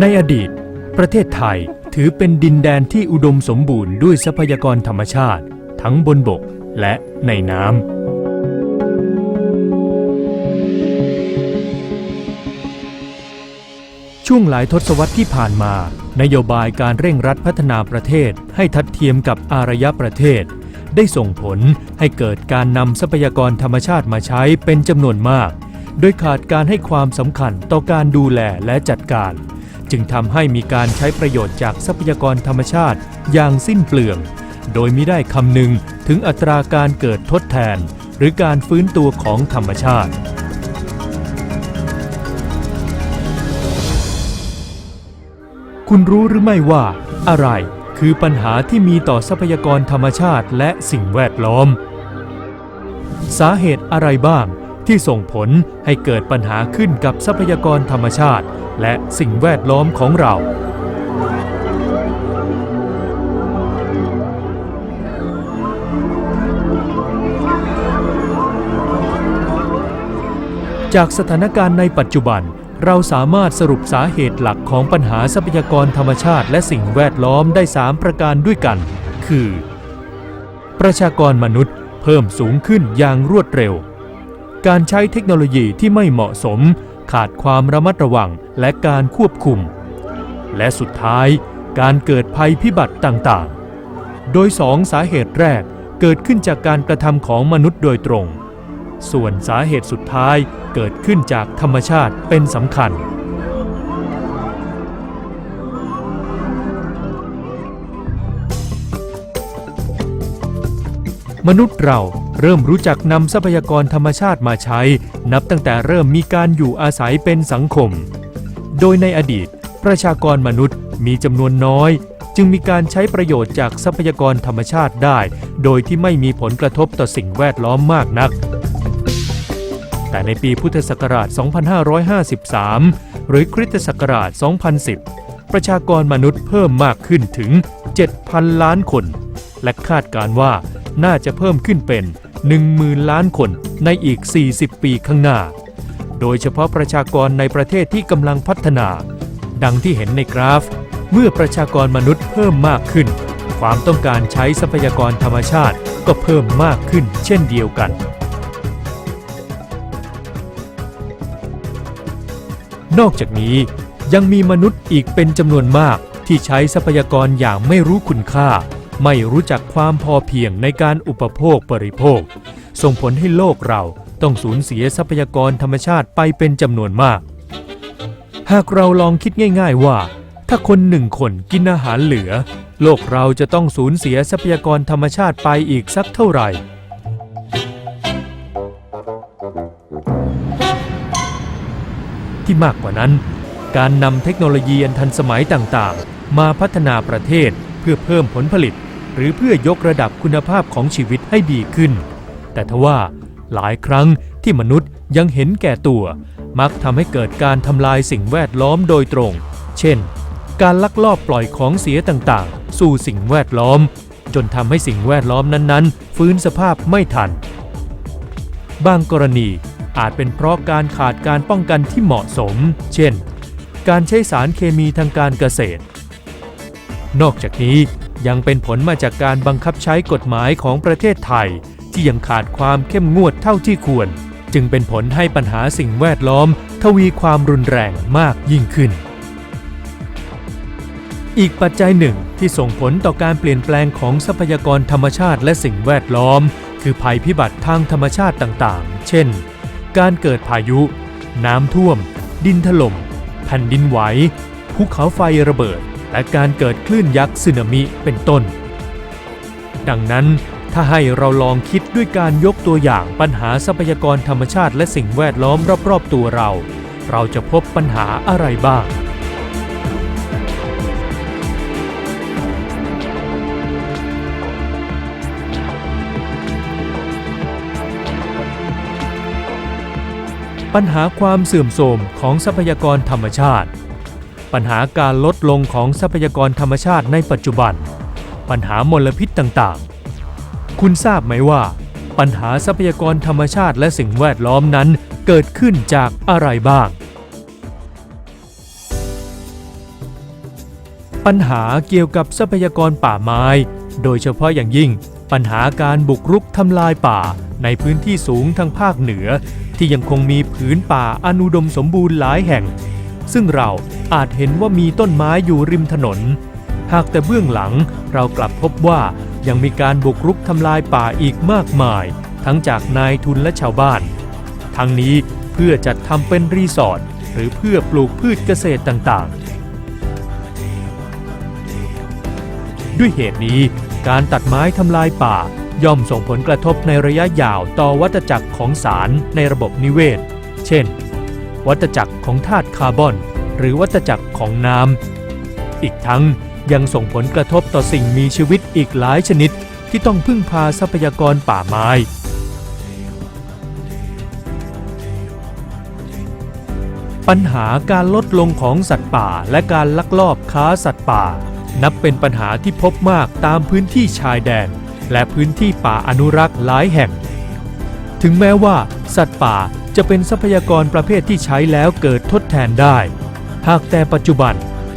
ในอดีต ประเทศไทยถือเป็นดินแดนที่อุดมสมบูรณ์ด้วยทรัพยากรธรรมชาติ ทั้งบนบกและในน้ำ ช่วงหลายทศวรรษที่ผ่านมา นโยบายการเร่งรัดพัฒนาประเทศให้ทัดเทียมกับอารยประเทศ ได้ส่งผลให้เกิดการนำทรัพยากรธรรมชาติมาใช้เป็นจำนวนมาก โดยขาดการให้ความสำคัญต่อการดูแลและจัดการ จึงทำให้มีการใช้ประโยชน์จากทรัพยากรธรรมชาติอย่างสิ้นเปลือง โดยไม่ได้คำนึงถึงอัตราการเกิดทดแทน หรือการฟื้นตัวของธรรมชาติ คุณรู้หรือไม่ว่า อะไรคือปัญหาที่มีต่อทรัพยากรธรรมชาติและสิ่งแวดล้อม สาเหตุอะไรบ้างที่ส่งผลให้เกิดปัญหาขึ้นกับทรัพยากรธรรมชาติ และสิ่งแวดล้อมของเรา จากสถานการณ์ในปัจจุบัน เราสามารถสรุปสาเหตุหลักของปัญหาทรัพยากรธรรมชาติและสิ่งแวดล้อมได้ 3 ประการด้วยกัน คือ ประชากรมนุษย์เพิ่มสูงขึ้นอย่างรวดเร็ว การใช้เทคโนโลยีที่ไม่เหมาะสม ขาดความระมัดระวังและการควบคุม และสุดท้ายการเกิดภัยพิบัติต่างๆ โดยสองสาเหตุแรกเกิดขึ้นจากการกระทำของมนุษย์โดยตรง ส่วนสาเหตุสุดท้ายเกิดขึ้นจากธรรมชาติเป็นสำคัญ มนุษย์เรา เริ่มรู้จักนำทรัพยากรธรรมชาติมาใช้ นับตั้งแต่เริ่มมีการอยู่อาศัยเป็นสังคม โดยในอดีต ประชากรมนุษย์มีจำนวนน้อย จึงมีการใช้ประโยชน์จากทรัพยากรธรรมชาติได้ โดยที่ไม่มีผลกระทบต่อสิ่งแวดล้อมมากนัก แต่ในปีพุทธศักราช 2553 หรือคริสตศักราช 2010 ประชากรมนุษย์เพิ่มมากขึ้นถึง 7,000 ล้านคน และคาดการว่าน่าจะเพิ่มขึ้นเป็น 10,000 ล้านคนในอีก 40 ปีข้างหน้า โดยเฉพาะประชากรในประเทศที่กำลังพัฒนา ดังที่เห็นในกราฟ เมื่อประชากรมนุษย์เพิ่มมากขึ้น ความต้องการใช้ทรัพยากรธรรมชาติก็เพิ่มมากขึ้นเช่นเดียวกัน นอกจากนี้ยังมีมนุษย์อีกเป็นจำนวนมากที่ใช้ทรัพยากรอย่างไม่รู้คุณค่า ไม่รู้จักความพอเพียงในการอุปโภคบริโภค ส่งผลให้โลกเราต้องสูญเสียทรัพยากรธรรมชาติไปเป็นจำนวนมาก หากเราลองคิดง่าย ๆว่า ถ้าคนหนึ่งคนกินอาหารเหลือ โลกเราจะต้องสูญเสียทรัพยากรธรรมชาติไปอีกสักเท่าไหร่ที่มากกว่านั้น การนำเทคโนโลยีอันทันสมัยต่างๆ มาพัฒนาประเทศเพื่อเพิ่มผลผลิต รือเพื่อยกระดับคุณภาพของชีวิตให้ดีขึ้น แต่ทว่าหลายครั้งที่มนุษย์ยังเห็นแก่ตัว มักทำให้เกิดการทำลายสิ่งแวดล้อมโดยตรง เช่น การลักลอบปล่อยของเสียต่างๆ สู่สิ่งแวดล้อม จนทำให้สิ่งแวดล้อมนั้นๆ ฟื้นสภาพไม่ทัน บางกรณีอาจเป็นเพราะการขาดการป้องกันที่เหมาะสม เช่น การใช้สารเคมีทางการเกษตร นอกจากนี้ ยังเป็นผลมาจากการบังคับใช้กฎหมายของประเทศไทย ที่ยังขาดความเข้มงวดเท่าที่ควร จึงเป็นผลให้ปัญหาสิ่งแวดล้อม ทวีความรุนแรงมากยิ่งขึ้น อีกปัจจัยหนึ่งที่ส่งผลต่อการเปลี่ยนแปลงของทรัพยากรธรรมชาติและสิ่งแวดล้อม คือภัยพิบัติทางธรรมชาติต่างๆ เช่น การเกิดพายุ น้ำท่วม ดินถล่ม แผ่นดินไหวภูเขาไฟระเบิด และการเกิดคลื่นยักษ์สึนามิเป็นต้น ดังนั้นถ้าให้เราลองคิดด้วยการยกตัวอย่างปัญหาทรัพยากรธรรมชาติและสิ่งแวดล้อมรอบๆตัวเรา เราจะพบปัญหาอะไรบ้างปัญหาความเสื่อมโทรมของทรัพยากรธรรมชาติ ปัญหาการลดลงของทรัพยากรธรรมชาติในปัจจุบัน ปัญหามลพิษต่างๆ คุณทราบไหมว่า ปัญหาทรัพยากรธรรมชาติและสิ่งแวดล้อมนั้นเกิดขึ้นจากอะไรบ้าง ปัญหาเกี่ยวกับทรัพยากรป่าไม้ โดยเฉพาะอย่างยิ่ง ปัญหาการบุกรุกทำลายป่าในพื้นที่สูงทางภาคเหนือ ที่ยังคงมีผืนป่าอนุดมสมบูรณ์หลายแห่ง ซึ่งเราอาจเห็นว่ามีต้นไม้อยู่ริมถนน หากแต่เบื้องหลังเรากลับพบว่ายังมีการบุกรุกทำลายป่าอีกมากมาย ทั้งจากนายทุนและชาวบ้าน ทั้งนี้เพื่อจัดทำเป็นรีสอร์ทหรือเพื่อปลูกพืชเกษตรต่างๆ ด้วยเหตุนี้การตัดไม้ทำลายป่าย่อมส่งผลกระทบในระยะยาวต่อวัฏจักรของสารในระบบนิเวศ เช่น วัฏจักรของธาตุคาร์บอน หรือวัฏจักรของน้ำ อีกทั้งยังส่งผลกระทบต่อสิ่งมีชีวิตอีกหลายชนิดที่ต้องพึ่งพาทรัพยากรป่าไม้ ปัญหาการลดลงของสัตว์ป่าและการลักลอบค้าสัตว์ป่า นับเป็นปัญหาที่พบมากตามพื้นที่ชายแดน และพื้นที่ป่าอนุรักษ์หลายแห่ง ถึงแม้ว่า สัตว์ป่า จะเป็นทรัพยากรประเภทที่ใช้แล้วเกิดทดแทนได้ หากแต่ปัจจุบัน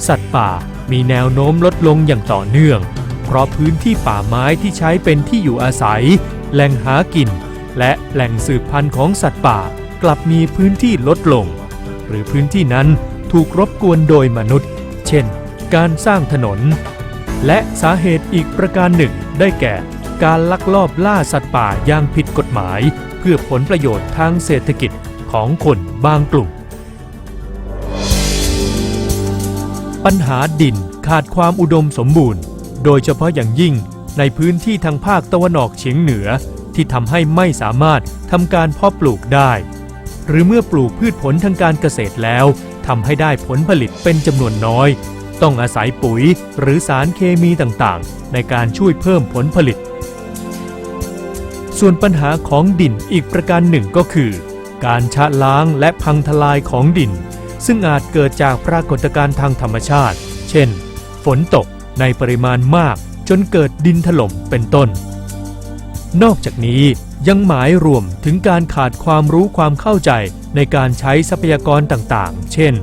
สัตว์ป่ามีแนวโน้มลดลงอย่างต่อเนื่อง เพราะพื้นที่ป่าไม้ที่ใช้เป็นที่อยู่อาศัย แหล่งหากิน และแหล่งสืบพันธุ์ของสัตว์ป่ากลับมีพื้นที่ลดลง หรือพื้นที่นั้นถูกรบกวนโดยมนุษย์ เช่น การสร้างถนน และสาเหตุอีกประการหนึ่งได้แก่ การลักลอบล่าสัตว์ป่าอย่างผิดกฎหมาย พื่อผลประโยชน์ทางเศรษฐกิจของคนบางกลุ่ม ปัญหาดินขาดความอุดมสมบูรณ์ โดยเฉพาะอย่างยิ่งในพื้นที่ทางภาคตะวันออกเฉียงเหนือที่ทำให้ไม่สามารถทำการเพาะปลูกได้ หรือเมื่อปลูกพืชผลทางการเกษตรแล้วทำให้ได้ผลผลิตเป็นจำนวนน้อย ต้องอาศัยปุ๋ยหรือสารเคมีต่างๆ ในการช่วยเพิ่มผลผลิต ส่วนปัญหาของดินอีกประการหนึ่งก็คือ การชะล้างและพังทลายของดิน ซึ่งอาจเกิดจากปรากฏการณ์ทางธรรมชาติ เช่น ฝนตกในปริมาณมากจนเกิดดินถล่มเป็นต้น นอกจากนี้ยังหมายรวมถึงการขาดความรู้ความเข้าใจในการใช้ทรัพยากรต่างๆ เช่น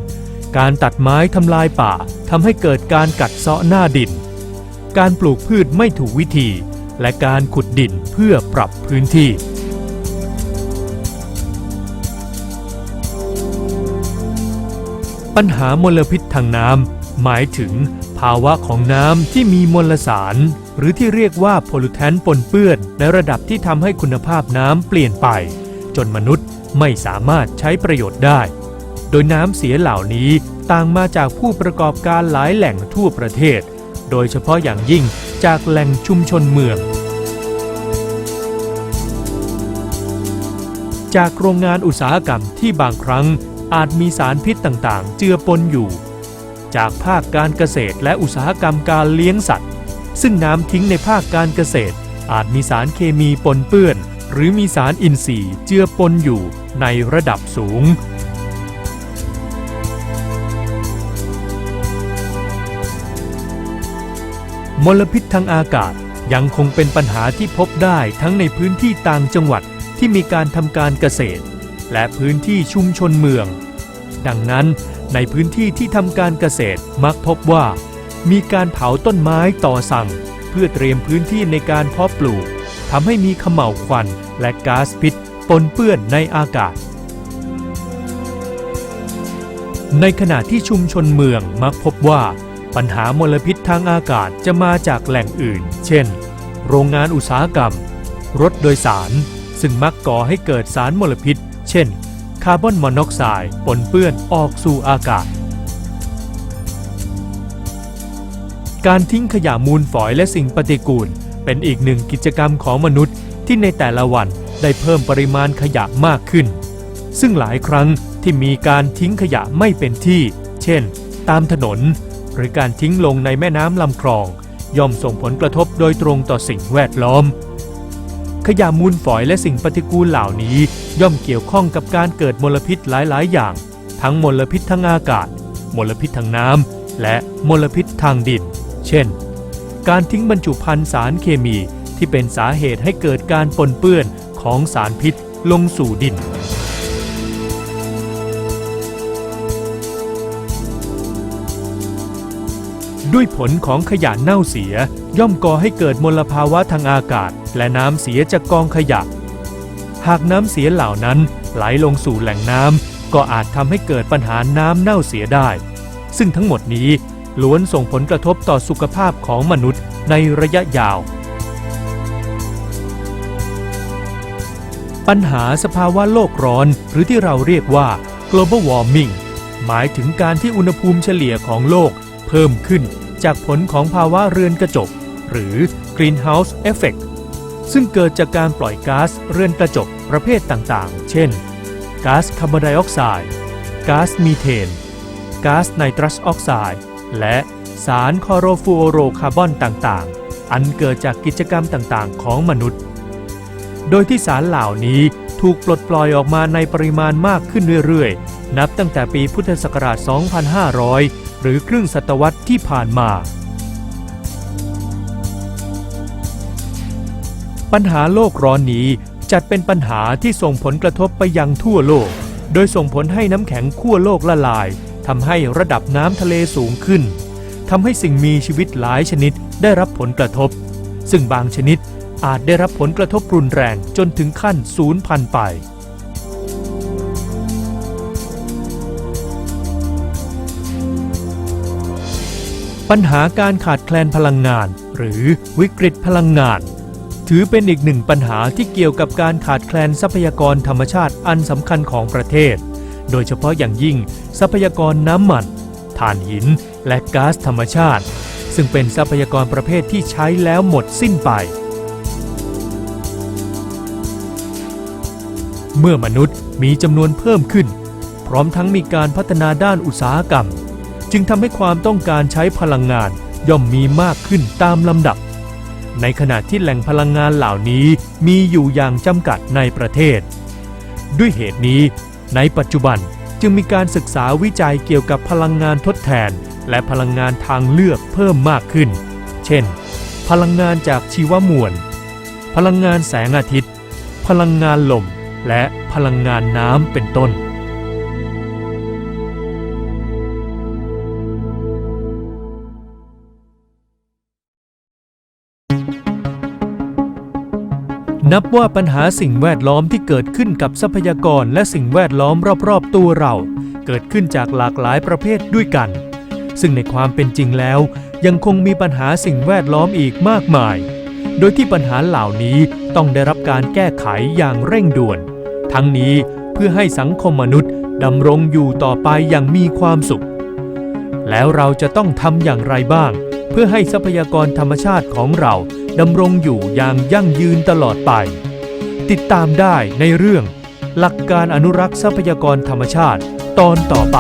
การตัดไม้ทำลายป่าทำให้เกิดการกัดเซาะหน้าดิน การปลูกพืชไม่ถูกวิธี และการขุดดินเพื่อปรับพื้นที่ ปัญหามลพิษทางน้ำหมายถึงภาวะของน้ำที่มีมลสาร หรือที่เรียกว่าโพลูแทนปนเปื้อน ในระดับที่ทำให้คุณภาพน้ำเปลี่ยนไป จนมนุษย์ไม่สามารถใช้ประโยชน์ได้ โดยน้ำเสียเหล่านี้ต่างมาจากผู้ประกอบการหลายแหล่งทั่วประเทศ โดยเฉพาะอย่างยิ่งจากแหล่งชุมชนเมือง จากโรงงานอุตสาหกรรมที่บางครั้งอาจมีสารพิษต่างๆ เจือปนอยู่ จากภาคการเกษตรและอุตสาหกรรมการเลี้ยงสัตว์ ซึ่งน้ำทิ้งในภาคการเกษตร อาจมีสารเคมีปนเปื้อน หรือมีสารอินทรีย์เจือปนอยู่ในระดับสูง มลพิษทางอากาศยังคงเป็นปัญหาที่พบได้ทั้งในพื้นที่ต่างจังหวัดที่มีการทำการเกษตร และพื้นที่ชุมชนเมือง ดังนั้นในพื้นที่ที่ทำการเกษตรมักพบว่า มีการเผาต้นไม้ต่อสั่ง เพื่อเตรียมพื้นที่ในการเพาะปลูกทำให้มีขม่าวควันและก๊าซพิษปนเปื้อนในอากาศ ในขณะที่ชุมชนเมืองมักพบว่า ปัญหามลพิษทางอากาศจะมาจากแหล่งอื่น เช่น โรงงานอุตสาหกรรม รถโดยสาร ซึ่งมักก่อให้เกิดสารมลพิษ เช่น คาร์บอนมอนอกไซด์ปนเปื้อนออกสู่อากาศ การทิ้งขยะมูลฝอยและสิ่งปฏิกูล เป็นอีกหนึ่งกิจกรรมของมนุษย์ที่ในแต่ละวันได้เพิ่มปริมาณขยะมากขึ้น ซึ่งหลายครั้งที่มีการทิ้งขยะไม่เป็นที่ เช่น ตามถนน หรือการทิ้งลงในแม่น้ำลำคลอง ย่อมส่งผลกระทบโดยตรงต่อสิ่งแวดล้อม ขยะมูลฝอยและสิ่งปฏิกูลเหล่านี้ ย่อมเกี่ยวข้องกับการเกิดมลพิษหลาย ๆ อย่าง ทั้งมลพิษทางอากาศ มลพิษทางน้ำและมลพิษทางดิน เช่น การทิ้งบรรจุภัณฑ์สารเคมีที่เป็นสาเหตุให้เกิดการปนเปื้อนของสารพิษลงสู่ดิน ด้วยผลของขยะเน่าเสีย ย่อมก่อให้เกิดมลภาวะทางอากาศ และน้ำเสียจากกองขยะ หากน้ำเสียเหล่านั้นไหลลงสู่แหล่งน้ำก็อาจทำให้เกิดปัญหาน้ำเน่าเสียได้ ซึ่งทั้งหมดนี้ล้วนส่งผลกระทบต่อสุขภาพของมนุษย์ในระยะยาว ปัญหาสภาวะโลกร้อนหรือที่เราเรียกว่า global warming หมายถึงการที่อุณหภูมิเฉลี่ยของโลก เพิ่มขึ้นจากผลของภาวะเรือนกระจก หรือ greenhouse effect ซึ่งเกิดจากการปล่อยก๊าซเรือนกระจกประเภทต่างๆ เช่น ก๊าซคาร์บอนไดออกไซด์ ก๊าซมีเทน ก๊าซไนตรัสออกไซด์ และสารคอโรฟลูอโรคาร์บอนต่างๆ อันเกิดจากกิจกรรมต่างๆ ของมนุษย์ โดยที่สารเหล่านี้ถูกปลดปล่อยออกมาในปริมาณมากขึ้นเรื่อยๆ นับตั้งแต่ปีพุทธศักราช 2500 หรือครึ่งศตวรรษที่ผ่านมา ปัญหาโลกร้อนนี้จัดเป็นปัญหาที่ส่งผลกระทบไปยังทั่วโลก โดยส่งผลให้น้ำแข็งขั้วโลกละลายทำให้ระดับน้ำทะเลสูงขึ้นทำให้สิ่งมีชีวิตหลายชนิดได้รับผลกระทบ ซึ่งบางชนิดอาจได้รับผลกระทบรุนแรงจนถึงขั้นสูญพันธุ์ไป ปัญหาการขาดแคลนพลังงาน หรือวิกฤตพลังงาน ถือเป็นอีกหนึ่งปัญหาที่เกี่ยวกับการขาดแคลนทรัพยากรธรรมชาติอันสำคัญของประเทศ โดยเฉพาะอย่างยิ่งทรัพยากรน้ำมันถ่านหิน และก๊าซธรรมชาติ ซึ่งเป็นทรัพยากรประเภทที่ใช้แล้วหมดสิ้นไป เมื่อมนุษย์มีจำนวนเพิ่มขึ้น พร้อมทั้งมีการพัฒนาด้านอุตสาหกรรม จึงทำให้ความต้องการใช้พลังงานย่อมมีมากขึ้นตามลำดับ ในขณะที่แหล่งพลังงานเหล่านี้มีอยู่อย่างจำกัดในประเทศ ด้วยเหตุนี้ ในปัจจุบันจึงมีการศึกษาวิจัยเกี่ยวกับพลังงานทดแทน และพลังงานทางเลือกเพิ่มมากขึ้น เช่น พลังงานจากชีวมวล พลังงานแสงอาทิตย์ พลังงานลม และพลังงานน้ำเป็นต้น นับว่าปัญหาสิ่งแวดล้อมที่เกิดขึ้นกับทรัพยากรและสิ่งแวดล้อมรอบๆ ตัวเรา เกิดขึ้นจากหลากหลายประเภทด้วยกัน ซึ่งในความเป็นจริงแล้ว ยังคงมีปัญหาสิ่งแวดล้อมอีกมากมาย โดยที่ปัญหาเหล่านี้ต้องได้รับการแก้ไขอย่างเร่งด่วน ทั้งนี้เพื่อให้สังคมมนุษย์ดำรงอยู่ต่อไปอย่างมีความสุข แล้วเราจะต้องทำอย่างไรบ้าง เพื่อให้ทรัพยากรธรรมชาติของเรา ดำรงอยู่อย่างยั่งยืนตลอดไป ติดตามได้ในเรื่อง หลักการอนุรักษ์ทรัพยากรธรรมชาติตอนต่อไป